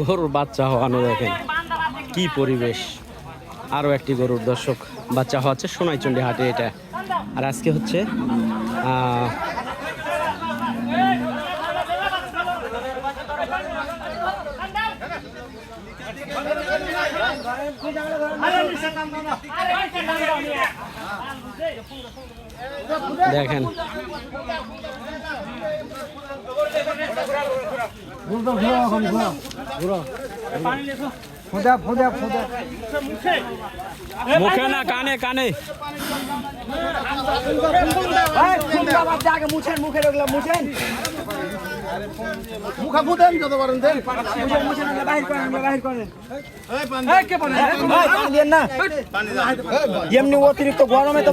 গরুর বাচ্চা হওয়ানো দেখেন কি পরিবেশ। আরও একটি গরুর দর্শক বাচ্চা হওয়াচ্ছে সোনাইচন্ডী হাটে এটা। আর আজকে হচ্ছে আহ, দেখেন। মুখে না কানে কানে। মুছেন মুখে মুছেন। যত পারেন দেন। বাহির করেন বাহির করেন এই, পানি? এই, পানি দিয়েন না। এমনি অতিরিক্ত গরমে তো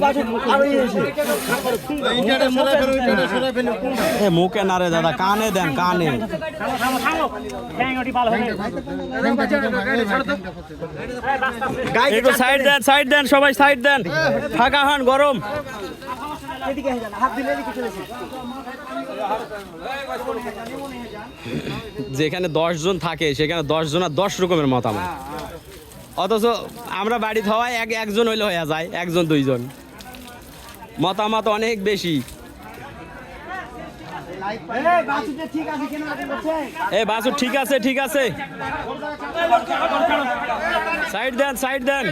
মুখে না রে দাদা কানে দেন কানে। একটু সাইড দেন সাইড দেন সবাই সাইড দেন। ফাঁকা হন গরম। এদিকে হয়ে যান হাত দিলে এদিকে চলেছে যেখানে দশ জন থাকে সেখানে দশ জন আর দশ রকমের মতামত অথচ আমরা বাড়িতে হওয়ায় এক একজন হইলে হয়ে যায় একজন দুইজন মতামত অনেক বেশি এ বাসু ঠিক আছে ঠিক আছে সাইড দেন সাইড দেন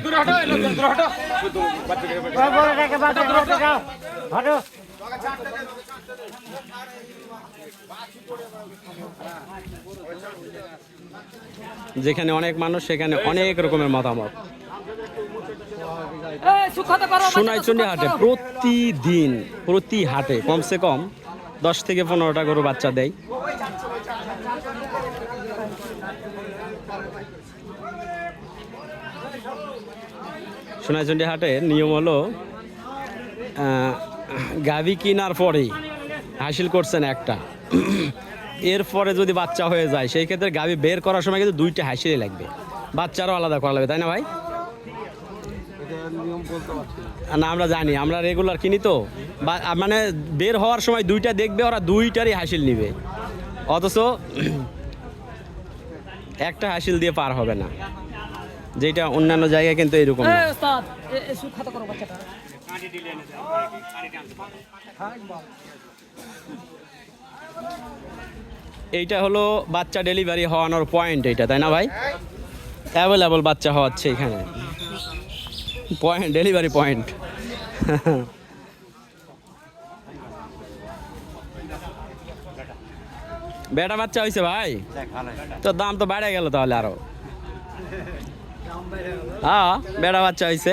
যেখানে অনেক মানুষ সেখানে অনেক রকমের মতামত। সোনাইচন্ডী হাটে প্রতিদিন প্রতি হাটে কমসে কম দশ থেকে পনেরোটা গরু বাচ্চা দেয়। সোনাইচন্ডী হাটের নিয়ম হলো গাভী কেনার পরেই হাসিল করছেন একটা। এরপরে যদি বাচ্চা হয়ে যায়, সেই ক্ষেত্রে গাভী বের করার সময় কিন্তু দুইটা হাসিলই লাগবে। বাচ্চারও আলাদা করা লাগবে, তাই না ভাই? না, আমরা জানি, আমরা রেগুলার কিনি তো। মানে বের হওয়ার সময় দুইটা দেখবে, ওরা দুইটারই হাসিল নিবে। অথচ একটা হাসিল দিয়ে পার হবে না। যেটা অন্যান্য জায়গায় কিন্তু এরকম এইটা হলো বাচ্চা ডেলিভারি হওয়ানোর পয়েন্ট এইটা তাই না ভাই? অ্যাভেলেবল বাচ্চা হওয়াচ্ছে এখানে। পয়েন্ট ডেলিভারি পয়েন্ট বেটা বাচ্চা হয়েছে ভাই? তো দাম তো বেড়ে গেল তাহলে আরও। হ্যাঁ বেটা বাচ্চা হয়েছে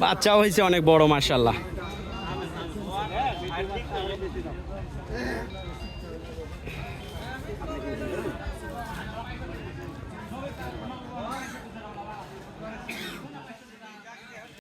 বাচ্চাও হয়েছে অনেক বড় মার্শাল্লাহ